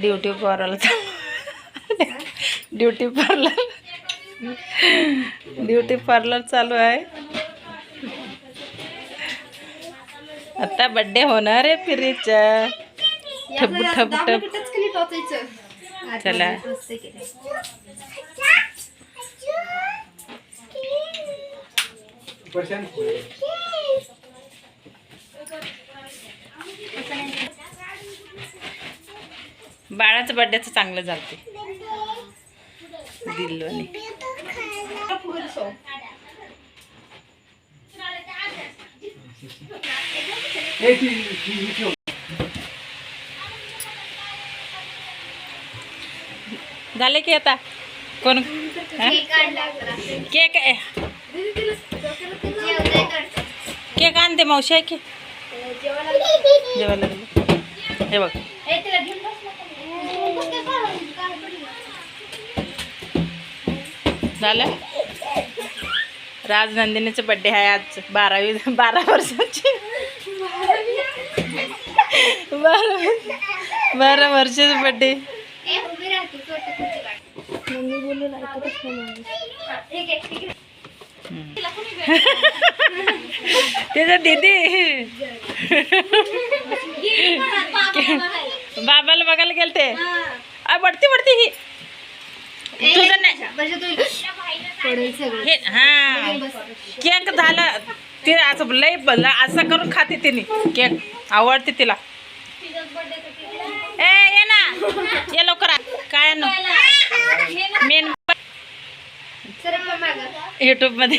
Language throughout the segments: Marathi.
Duty parlour duty parlour duty parlour चालू आहे. आता बड्डे होणार आहे पिरीचा ठब ठब ठब चला. बाळाचं बड्डेचं चांगलं चालते दिल्लोने झाले की आता? कोण? केक आहे. केक आणते मावशी आहे की? जेवायला हे बघ. झालं. राजनंदिनीचं बड्डे आहे आज बारावी बारा वर्षाची. बारा बारा वर्षाचं बड्डे त्याचा दीदी. बाबाला बघायला गेलते. आ, वरती वरती ही. तुझं नाही. हे हा. केक झालं. ते असं लय असं करून खाते तिने. केक. आवडते तिला. ए ये ना. ये लवकर. काय आणू मेन युट्यूबमध्ये.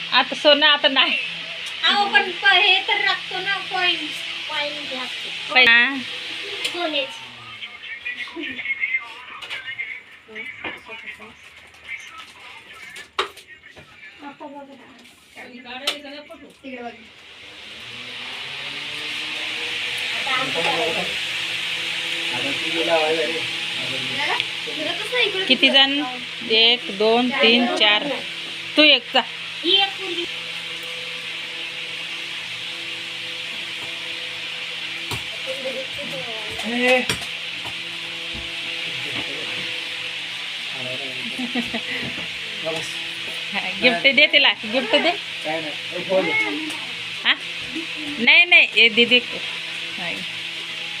आता सोनं आता नाही. अहो पण प- हे तर लागतो ना पॉइंट पॉइंट लागतो. पै-. सोन्याचं किती जण? एक दोन तीन चार. तू एक जा. ही एक मुलगी गिफ्ट दे तिला गिफ्ट दे। हा? नाही नाही हे दीदी नाही.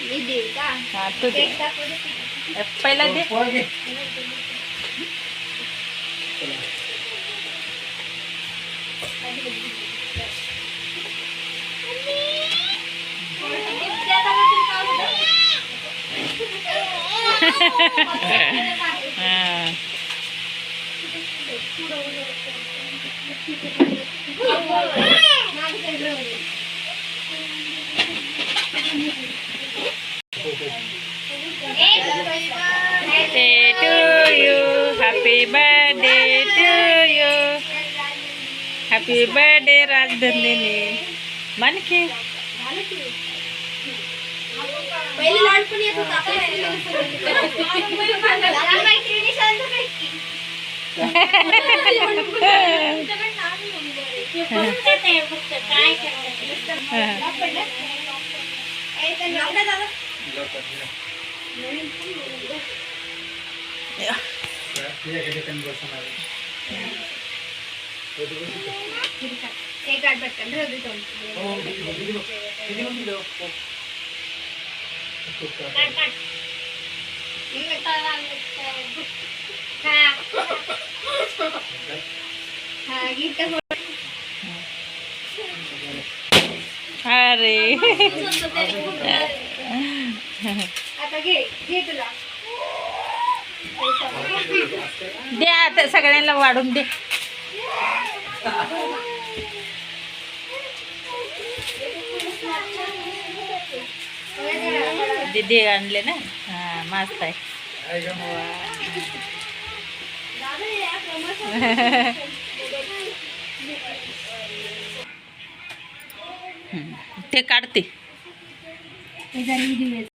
मी देऊ का। हा। तू दे। केक दाखवू दे. पहिला दे। birthday to you. Happy birthday to you. Happy birthday Rajdhan ini. Manki Manki पहिले लहानपणी येत होता आता नाही येत. लहान मैत्रिणी तुमच्याकडे नाव ते फक्त काय नाव पडलं? ए, ते नाव एक आठ पटकन राहू दे तुमचं. काढ, अरे. द्या आता सगळ्यांना वाढून दे. दीदी आणले ना? हा मस्त आहे. ते काढते.